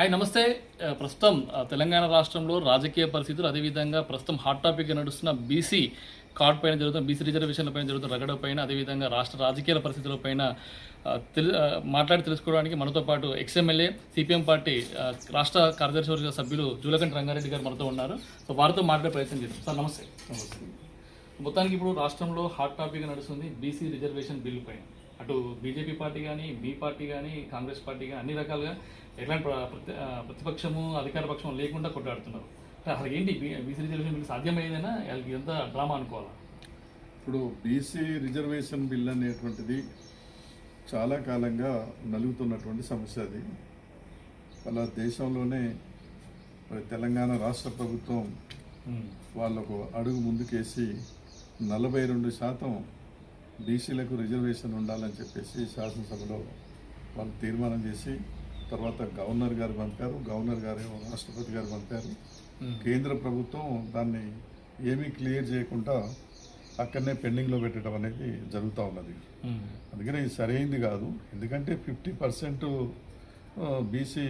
Hi నమస్తే. ప్రస్తుతం తెలంగాణ రాష్ట్రంలో రాజకీయ పరిస్థితులు అదేవిధంగా ప్రస్తుతం హాట్ టాపిక్గా నడుస్తున్న బీసీ కార్డ్ పైన జరుగుతున్న బీసీ రిజర్వేషన్ల పైన జరుగుతున్న రగడ పైన అదేవిధంగా రాష్ట్ర రాజకీయాల పరిస్థితుల పైన తెలు మాట్లాడి తెలుసుకోవడానికి మనతో పాటు ఎక్స్ఎమ్మెల్యే సిపిఎం పార్టీ రాష్ట్ర కార్యదర్శి వర్గ సభ్యులు జూలకంటి రంగారెడ్డి గారు మనతో ఉన్నారు. సో వారితో మాట్లాడే ప్రయత్నం చేద్దాం. సార్ నమస్తే. మొత్తానికి ఇప్పుడు రాష్ట్రంలో హాట్ టాపిక్ నడుస్తుంది బీసీ రిజర్వేషన్ బిల్లు పైన. అటు బీజేపీ పార్టీ కానీ మీ పార్టీ కానీ కాంగ్రెస్ పార్టీ కానీ అన్ని రకాలుగా ఆ, ప్రతిపక్షము అధికార పక్షం లేకుండా కొట్లాడుతున్నారు. అసలు ఏంటి బీసీ రిజర్వేషన్ బిల్లు సాధ్యమయ్యేదైనా వాళ్ళకి ఎంత డ్రామా అనుకోవాలా? ఇప్పుడు బీసీ రిజర్వేషన్ బిల్ అనేటువంటిది చాలా కాలంగా నలుగుతున్నటువంటి సమస్య అది. అలా దేశంలోనే మరి తెలంగాణ రాష్ట్ర ప్రభుత్వం వాళ్ళకు అడుగు ముందుకేసి నలభై రెండు శాతం బీసీలకు రిజర్వేషన్ ఉండాలని చెప్పేసి శాసనసభలో వాళ్ళు తీర్మానం చేసి తర్వాత గవర్నర్ గారు పంపారు. గవర్నర్ గారు ఏమో రాష్ట్రపతి గారు పంపారు. కేంద్ర ప్రభుత్వం దాన్ని ఏమీ క్లియర్ చేయకుండా అక్కడనే పెండింగ్లో పెట్టడం అనేది జరుగుతూ ఉన్నది. అందుకని ఇది సరైంది కాదు. ఎందుకంటే ఫిఫ్టీ పర్సెంట్ బీసీ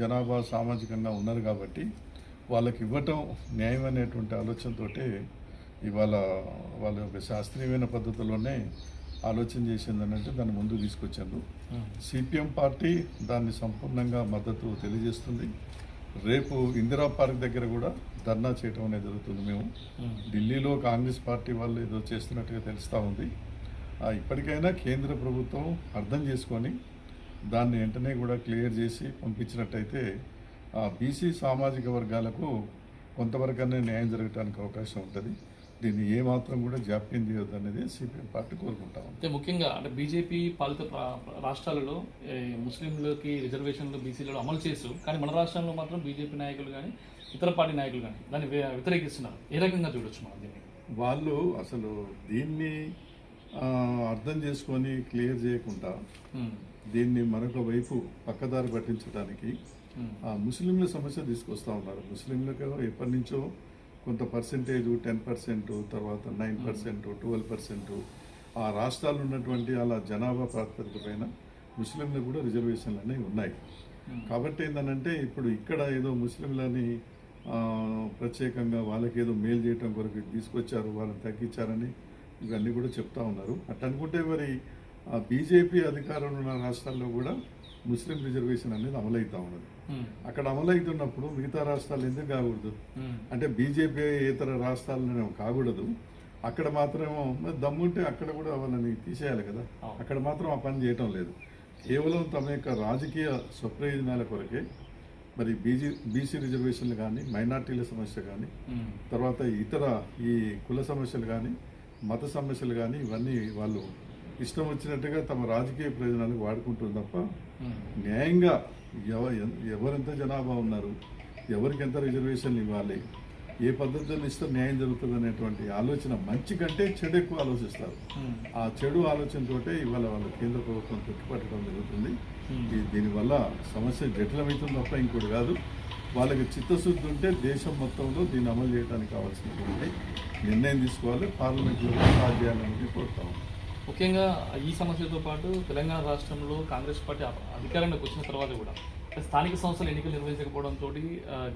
జనాభా సామాజికంగా ఉన్నారు కాబట్టి వాళ్ళకి ఇవ్వటం న్యాయం అనేటువంటి ఆలోచనతోటే ఇవాళ వాళ్ళ యొక్క శాస్త్రీయమైన పద్ధతిలోనే ఆలోచన చేసింది అంటే దాన్ని ముందుకు తీసుకొచ్చారు. సిపిఎం పార్టీ దాన్ని సంపూర్ణంగా మద్దతు తెలియజేస్తుంది. రేపు ఇందిరా పార్క్ దగ్గర కూడా ధర్నా చేయడం అనేది జరుగుతుంది మేము. ఢిల్లీలో కాంగ్రెస్ పార్టీ వాళ్ళు ఏదో చేస్తున్నట్టుగా తెలుస్తూ ఉంది. ఇప్పటికైనా కేంద్ర ప్రభుత్వం అర్థం చేసుకొని దాన్ని వెంటనే కూడా క్లియర్ చేసి పంపించినట్టయితే ఆ బీసీ సామాజిక వర్గాలకు కొంతవరకనే న్యాయం జరగడానికి అవకాశం ఉంటుంది. దీన్ని ఏమాత్రం కూడా జాప్యం చేయొద్దు అనేది సిపిఎం పార్టీ కోరుకుంటాం అంటే ముఖ్యంగా అంటే బీజేపీ పాలిత రాష్ట్రాలలో ముస్లింలకి రిజర్వేషన్లు బీసీలలో అమలు చేస్తూ కానీ మన రాష్ట్రంలో మాత్రం బీజేపీ నాయకులు కానీ ఇతర పార్టీ నాయకులు కానీ దాన్ని వ్య- వ్యతిరేకిస్తున్నారు. ఏ రకంగా చూడొచ్చు మనం దీన్ని? వాళ్ళు అసలు దీన్ని అర్థం చేసుకొని క్లియర్ చేయకుండా దీన్ని మరొక వైపు పక్కదారి పట్టించడానికి ముస్లింల సమస్య తీసుకొస్తా ఉన్నారు. ముస్లింలకు ఎప్పటి నుంచో కొంత పర్సెంటేజ్ టెన్ పర్సెంట్ తర్వాత నైన్ పర్సెంట్ ట్వెల్వ్ పర్సెంట్ ఆ రాష్ట్రాలు ఉన్నటువంటి అలా జనాభా ప్రాతిపదిక పైన ముస్లింలకు కూడా రిజర్వేషన్లు అనేవి ఉన్నాయి. ఉమ్. కాబట్టి ఏంటంటే ఇప్పుడు ఇక్కడ ఏదో ముస్లింలని ప్రత్యేకంగా వాళ్ళకి ఏదో మేలు చేయటం కొరకు తీసుకొచ్చారు వాళ్ళని తగ్గించారని ఇవన్నీ కూడా చెప్తా ఉన్నారు. అట్లా అనుకుంటే మరి బీజేపీ అధికారంలో ఉన్న రాష్ట్రాల్లో కూడా ముస్లిం రిజర్వేషన్ అనేది అమలవుతా ఉన్నది. అక్కడ అమలవుతున్నప్పుడు మిగతా రాష్ట్రాలు ఎందుకు కాకూడదు? అంటే బీజేపీ ఇతర రాష్ట్రాలను కాకూడదు. అక్కడ మాత్రమేమో దమ్ముంటే అక్కడ కూడా వాళ్ళని తీసేయాలి కదా. అక్కడ మాత్రం ఆ పని చేయటం లేదు. కేవలం తమ యొక్క రాజకీయ స్వప్రయోజనాల కొరకే మరి బీజీ బీసీ రిజర్వేషన్లు కానీ మైనార్టీల సమస్య కానీ తర్వాత ఇతర ఈ కుల సమస్యలు కానీ మత సమస్యలు కానీ ఇవన్నీ వాళ్ళు ఇష్టం వచ్చినట్టుగా తమ రాజకీయ ప్రయోజనాలకు వాడుకుంటుంది తప్ప. న్యాయంగా ఎవ ఎవరెంత జనాభా ఉన్నారు ఎవరికి ఎంత రిజర్వేషన్ ఇవ్వాలి ఏ పద్ధతిలో ఇస్తే న్యాయం జరుగుతుంది అనేటువంటి ఆలోచన మంచి కంటే చెడు ఎక్కువ ఆలోచిస్తారు. ఆ చెడు ఆలోచనతోటే ఇవాళ వాళ్ళ కేంద్ర ప్రభుత్వం పెట్టుపట్టడం జరుగుతుంది. దీనివల్ల సమస్య జటిలమవుతుంది తప్ప ఇంకోటి కాదు. వాళ్ళకి చిత్తశుద్ధి ఉంటే దేశం మొత్తంలో దీన్ని అమలు చేయడానికి కావాల్సినటువంటి నిర్ణయం తీసుకోవాలి. పార్లమెంట్లో పాస్ చేయాలని కోరుతాము ముఖ్యంగా ఈ సమస్యతో పాటు తెలంగాణ రాష్ట్రంలో కాంగ్రెస్ పార్టీ అధికారంలోకి వచ్చిన తర్వాత కూడా స్థానిక సంస్థలు ఎన్నికలు నిర్వహించకపోవడంతో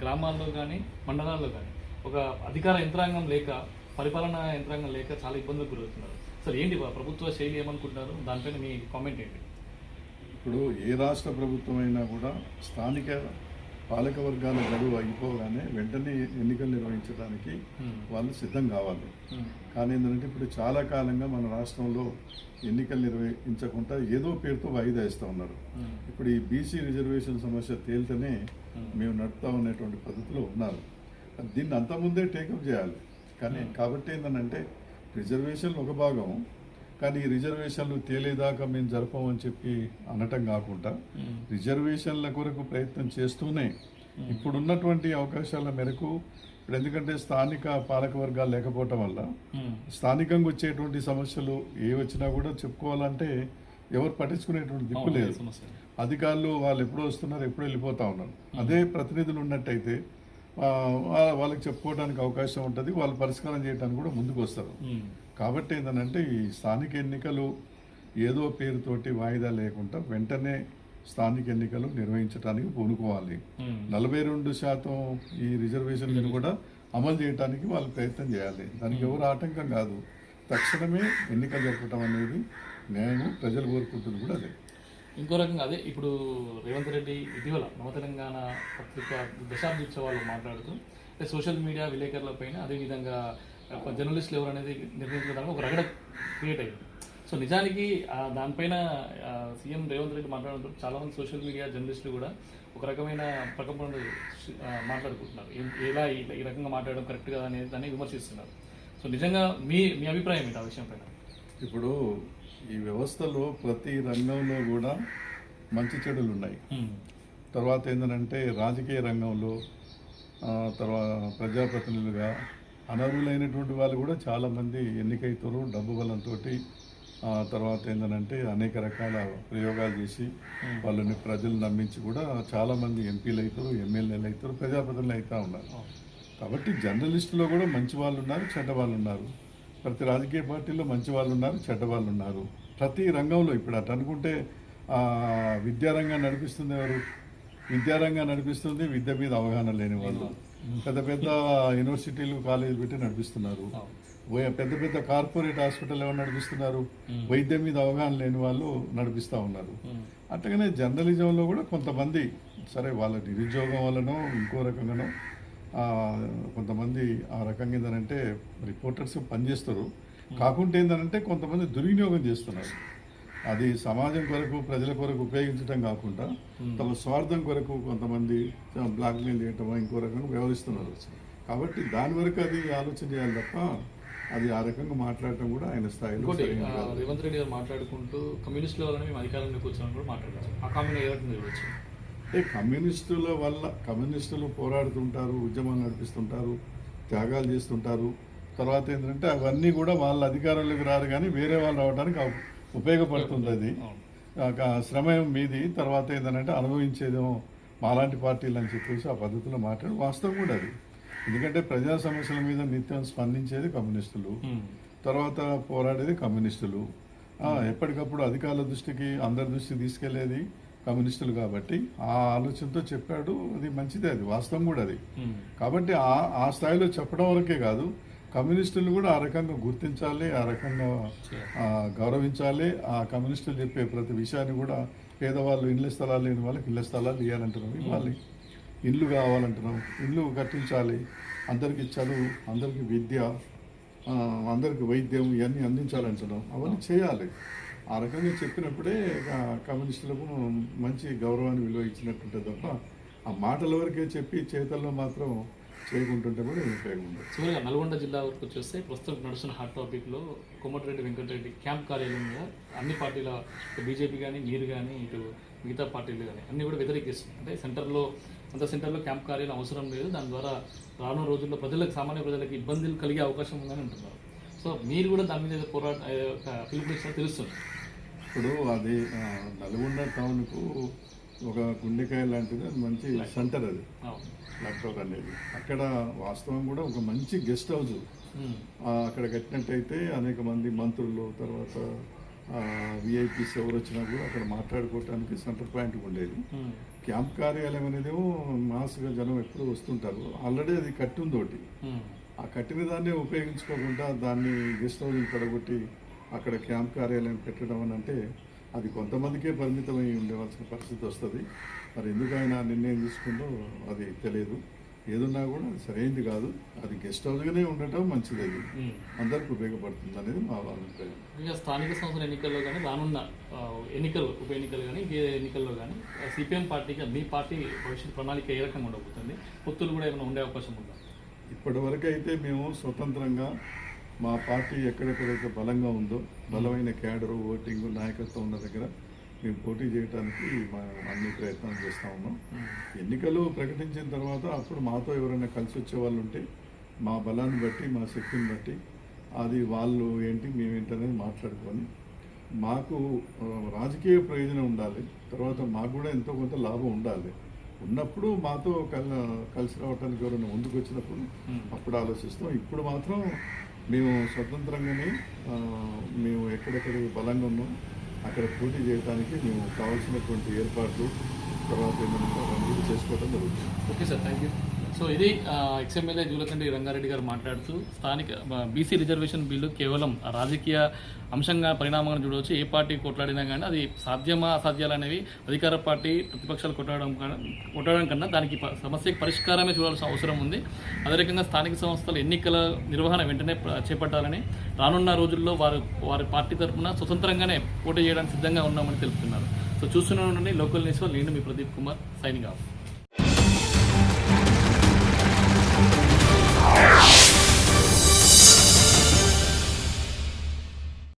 గ్రామాల్లో కానీ మండలాల్లో కానీ ఒక అధికార యంత్రాంగం లేక పరిపాలనా యంత్రాంగం లేక చాలా ఇబ్బందులకు గురవుతున్నారు. అసలు ఏంటి వా- ప్రభుత్వ శైలి ఏమనుకుంటున్నారు? దానిపైన మీ కామెంట్ ఏంటి? ఇప్పుడు ఏ రాష్ట్ర ప్రభుత్వం అయినా కూడా స్థానిక పాలక వర్గాల గడువు అయిపోగానే వెంటనే ఎన్నికలు నిర్వహించడానికి ఉమ్, వాళ్ళు సిద్ధం కావాలి. ఉమ్, కానీ ఏంటంటే ఇప్పుడు చాలా కాలంగా మన రాష్ట్రంలో ఎన్నికలు నిర్వహించకుండా ఏదో పేరుతో వాయిదా ఇస్తూ ఉన్నారు. ఉమ్, ఇప్పుడు ఈ బీసీ రిజర్వేషన్ సమస్య తేలితేనే. మేము నడుపుతా ఉన్నటువంటి పద్ధతిలో ఉన్నారు. దీన్ని అంతకుముందే టేకప్ చేయాలి. కానీ కాబట్టి ఏంటంటే రిజర్వేషన్లు ఒక భాగం కానీ రిజర్వేషన్లు తేలేదాకా మేము జరపమని చెప్పి అనటం కాకుండా రిజర్వేషన్ల కొరకు ప్రయత్నం చేస్తూనే ఇప్పుడున్నటువంటి అవకాశాల మేరకు ఇప్పుడు ఎందుకంటే స్థానిక పాలక వర్గాలు లేకపోవటం వల్ల స్థానికంగా వచ్చేటువంటి సమస్యలు ఏ వచ్చినా కూడా చెప్పుకోవాలంటే ఎవరు పట్టించుకునేటువంటి దిక్కు లేదు. అధికారులు వాళ్ళు ఎప్పుడు వస్తున్నారు ఎప్పుడు వెళ్ళిపోతా ఉన్నారు. అదే ప్రతినిధులు ఉన్నట్టయితే వాళ్ళకి చెప్పుకోవడానికి అవకాశం ఉంటుంది వాళ్ళు పరిష్కారం చేయడానికి కూడా ముందుకు వస్తారు. కాబట్టి ఏంటంటే ఈ స్థానిక ఎన్నికలు ఏదో పేరుతోటి వాయిదా లేకుండా వెంటనే స్థానిక ఎన్నికలు నిర్వహించడానికి పూనుకోవాలి. నలభై రెండు శాతం ఈ రిజర్వేషన్లను కూడా అమలు చేయడానికి వాళ్ళు ప్రయత్నం చేయాలి. దానికి ఎవరు ఆటంకం కాదు. తక్షణమే ఎన్నికలు జరపడం అనేది నేను ప్రజలు కోరుకుంటుంది కూడా అదే. ఇంకో రకంగా అదే ఇప్పుడు రేవంత్ రెడ్డి ఇటీవల నవ తెలంగాణ పత్రిక దశాబ్ది ఉత్సవాలు మాట్లాడుతూ సోషల్ మీడియా విలేకరుల పైన అదేవిధంగా జర్నలిస్టులు ఎవరు అనేది నిర్ణయించడానికి ఒక రగడ క్రియేట్ అయింది. సో నిజానికి దానిపైన సీఎం రేవంత్ రెడ్డి చాలా మంది సోషల్ మీడియా జర్నలిస్టులు కూడా ఒక రకమైన ప్రకంపనలు మాట్లాడుకుంటున్నారు. ఎలా ఈ రకంగా మాట్లాడడం కరెక్ట్ కదా అనేది దాన్ని విమర్శిస్తున్నారు. సో నిజంగా మీ మీ అభిప్రాయం ఏంటి ఆ విషయం పైన? ఇప్పుడు ఈ వ్యవస్థలో ప్రతి రంగంలో కూడా మంచి చెడులు ఉన్నాయి. తర్వాత ఏంటంటే రాజకీయ రంగంలో తర్వాత ప్రజాప్రతినిధులుగా అనర్హులైనటువంటి వాళ్ళు కూడా చాలామంది ఎన్నికైతారు డబ్బు బలంతో తర్వాత ఏంటంటే అనేక రకాల ప్రయోగాలు చేసి వాళ్ళని ప్రజలు నమ్మించి కూడా చాలామంది ఎంపీలు అవుతారు ఎమ్మెల్యేలు అవుతారు ప్రజాప్రతినిధులు అవుతూ ఉన్నారు కాబట్టి జర్నలిస్టులో కూడా మంచి వాళ్ళు ఉన్నారు చెడ్డ వాళ్ళు ఉన్నారు ప్రతి రాజకీయ పార్టీలో మంచి వాళ్ళు ఉన్నారు చెడ్డ వాళ్ళు ఉన్నారు ప్రతి రంగంలో ఇప్పుడు అటు అనుకుంటే ఆ, విద్యారంగం నడిపిస్తుంది ఎవరు? విద్యారంగం నడిపిస్తుంది విద్య మీద అవగాహన లేని వాళ్ళు. పెద్ద పెద్ద యూనివర్సిటీలు కాలేజీలు పెట్టి నడిపిస్తున్నారు. పెద్ద పెద్ద కార్పొరేట్ హాస్పిటల్ ఎవరు నడిపిస్తున్నారు? వైద్యం మీద అవగాహన లేని వాళ్ళు నడిపిస్తూ ఉన్నారు. అట్టగానే జర్నలిజంలో కూడా కొంతమంది సరే వాళ్ళ నిరుద్యోగం వల్లనో ఇంకో రకంగానో కొంతమంది ఆ రకంగా ఏంటంటే రిపోర్టర్స్ పనిచేస్తారు. కాకుంటే ఏంటంటే కొంతమంది దుర్వినియోగం చేస్తున్నారు. అది సమాజం కొరకు ప్రజల కొరకు ఉపయోగించడం కాకుండా తమ స్వార్థం కొరకు కొంతమంది బ్లాక్మెయిల్ చేయటం ఇంకో రకంగా వ్యవహరిస్తున్నారు. కాబట్టి దాని వరకు అది ఆలోచన చేయాలి తప్ప అది ఆ రకంగా మాట్లాడటం కూడా ఆయన స్థాయిలో. రేవంత్ రెడ్డి గారు మాట్లాడుకుంటూ కమ్యూనిస్టుల వల్ల మేము అధికారంలోకి వచ్చామని కూడా ఆ కామెంట్ చూడొచ్చు? అంటే కమ్యూనిస్టుల వల్ల కమ్యూనిస్టులు పోరాడుతుంటారు ఉద్యమాలు నడిపిస్తుంటారు త్యాగాలు చేస్తుంటారు. తర్వాత ఏంటంటే అవన్నీ కూడా వాళ్ళ అధికారంలోకి రారు కానీ వేరే వాళ్ళు రావడానికి ఉపయోగపడుతుంది అది శ్రమ మీది తర్వాత ఏంటంటే అనుభవించేదేమో మాలాంటి పార్టీలు అని చెప్పేసి ఆ పద్ధతిలో మాట్లాడి వాస్తవం కూడా అది. ఎందుకంటే ప్రజా సమస్యల మీద నిత్యం స్పందించేది కమ్యూనిస్టులు. తర్వాత పోరాడేది కమ్యూనిస్టులు. ఎప్పటికప్పుడు అధికారుల దృష్టికి అందరి దృష్టికి తీసుకెళ్ళేది కమ్యూనిస్టులు కాబట్టి ఆ ఆలోచనతో చెప్పాడు అది మంచిదే అది వాస్తవం కూడా అది. కాబట్టి ఆ ఆ స్థాయిలో చెప్పడం వరకే కాదు కమ్యూనిస్టులు కూడా ఆ రకంగా గుర్తించాలి ఆ రకంగా గౌరవించాలి. ఆ కమ్యూనిస్టులు చెప్పే ప్రతి విషయాన్ని కూడా పేదవాళ్ళు ఇళ్ళ స్థలాలు లేని వాళ్ళకి ఇళ్ళ స్థలాలు ఇవ్వాలంటున్నాం ఇవ్వాలి. ఇల్లు కావాలంటున్నాం. ఇల్లు కట్టించాలి. అందరికీ చదువు అందరికీ విద్య అందరికీ వైద్యం ఇవన్నీ అందించాలంటున్నాం. అవన్నీ చేయాలి. ఆ రకంగా చెప్పినప్పుడే కమ్యూనిస్టులకు మంచి గౌరవాన్ని విలువ ఇచ్చినట్టుంటుంది తప్ప ఆ మాటల వరకే చెప్పి చేతల్లో మాత్రం చేయకుంటుంటే కూడా ఉపయోగం చివరిగా నల్గొండ జిల్లా వరకు వచ్చేస్తే ప్రస్తుతం నడుస్తున్న హాట్ టాపిక్లో కోమటిరెడ్డి వెంకటరెడ్డి క్యాంప్ కార్యాలయం మీద అన్ని పార్టీల బీజేపీ కానీ మీరు కానీ ఇటు మిగతా పార్టీలు కానీ అన్ని కూడా వ్యతిరేకిస్తున్నాయి. అంటే సెంటర్లో అంత సెంటర్లో క్యాంప్ కార్యాలయం అవసరం లేదు. దాని ద్వారా రానున్న రోజుల్లో ప్రజలకు సామాన్య ప్రజలకు ఇబ్బందులు కలిగే అవకాశం ఉందని అంటున్నారు. సో మీరు కూడా దాని మీద పోరాట పిలుపునిచ్చినా తెలుస్తుంది. ఇప్పుడు అది నల్గొండ టౌన్కు ఒక గుండెకాయ లాంటిది. మంచి సెంటర్ అది. ల్యాప్టాప్ అనేది అక్కడ వాస్తవం కూడా ఒక మంచి గెస్ట్ హౌస్. ఆ, అక్కడ కట్టినట్టయితే అనేక మంది మంత్రులు తర్వాత విఐపీస్ ఎవరు వచ్చినా కూడా అక్కడ మాట్లాడుకోవటానికి సెంటర్ పాయింట్ ఉండేది ఉమ్. క్యాంప్ కార్యాలయం అనేదేమో మాస్గా జనం ఎప్పుడూ వస్తుంటారు ఆల్రెడీ అది కట్టి ఉంది ఒకటి ఉమ్. ఆ కట్టిన దాన్ని ఉపయోగించుకోకుండా దాన్ని గెస్ట్ హౌస్ పడగొట్టి అక్కడ క్యాంప్ కార్యాలయం పెట్టడం అని అంటే అది కొంతమందికే పరిమితమై ఉండవలసిన పరిస్థితి వస్తుంది. మరి ఎందుకు ఆయన నిర్ణయం తీసుకుందో అది తెలియదు. ఏదున్నా కూడా అది సరైనది కాదు. అది గెస్ట్ హౌస్గానే ఉండటం మంచిది. అందరికి ఉపయోగపడుతుంది అనేది మా అభిప్రాయం. ఇక స్థానిక సంస్థల ఎన్నికల్లో కానీ రానున్న ఎన్నికలు ఉప ఎన్నికలు కానీ ఇంకే ఎన్నికల్లో కానీ సిపిఎం పార్టీకి మీ పార్టీ భవిష్యత్ ప్రణాళిక ఏ రకంగా ఉండబోతుంది? పొత్తులు కూడా ఏమైనా ఉండే అవకాశం ఉందా? ఇప్పటి వరకు అయితే మేము స్వతంత్రంగా మా పార్టీ ఎక్కడెక్కడైతే బలంగా ఉందో బలమైన క్యాడరు ఓటింగ్ నాయకత్వం ఉన్న దగ్గర మేము పోటీ చేయడానికి అన్ని ప్రయత్నాలు చేస్తూ ఉన్నాం. ఎన్నికలు ప్రకటించిన తర్వాత అప్పుడు మాతో ఎవరైనా కలిసి వచ్చే వాళ్ళు ఉంటే మా బలాన్ని బట్టి మా శక్తిని బట్టి అది వాళ్ళు ఏంటి మేమేంటనేది మాట్లాడుకొని మాకు రాజకీయ ప్రయోజనం ఉండాలి. తర్వాత మాకు కూడా ఎంతో కొంత లాభం ఉండాలి. ఉన్నప్పుడు మాతో కల కలిసి రావడానికి ఎవరైనా ముందుకు వచ్చినప్పుడు అప్పుడు ఆలోచిస్తాం. ఇప్పుడు మాత్రం మేము స్వతంత్రంగానే మేము ఎక్కడెక్కడ బలంగా ఉన్నాం. అక్కడ పోటీ చేయడానికి మేము కావాల్సినటువంటి ఏర్పాట్లు తర్వాత ఏమైనా చేసుకోవడం జరుగుతుంది. Okay sir thank you so ఇది ఎక్స్ఎమ్మెల్యే జూలకండి రంగారెడ్డి గారు మాట్లాడుతూ స్థానిక బీసీ రిజర్వేషన్ బిల్లు కేవలం రాజకీయ అంశంగా పరిణామంగా చూడవచ్చు. ఏ పార్టీ కొట్లాడినా కానీ అది సాధ్యమా అసాధ్యాలు అనేవి అధికార పార్టీ ప్రతిపక్షాలు కొట్లాడడం కన్నా కొట్టడం కన్నా దానికి సమస్యకు సమస్యకి పరిష్కారమే చూడాల్సిన అవసరం ఉంది. అదే రకంగా స్థానిక సంస్థల ఎన్నికల నిర్వహణ వెంటనే చేపట్టాలని రానున్న రోజుల్లో వారు వారి పార్టీ తరఫున స్వతంత్రంగానే పోటీ చేయడానికి సిద్ధంగా ఉన్నామని తెలుపుతున్నారు. సో చూస్తున్న నుండి లోకల్ న్యూస్లో నేను మీ ప్రదీప్ కుమార్ సైనింగ్ ఆఫ్.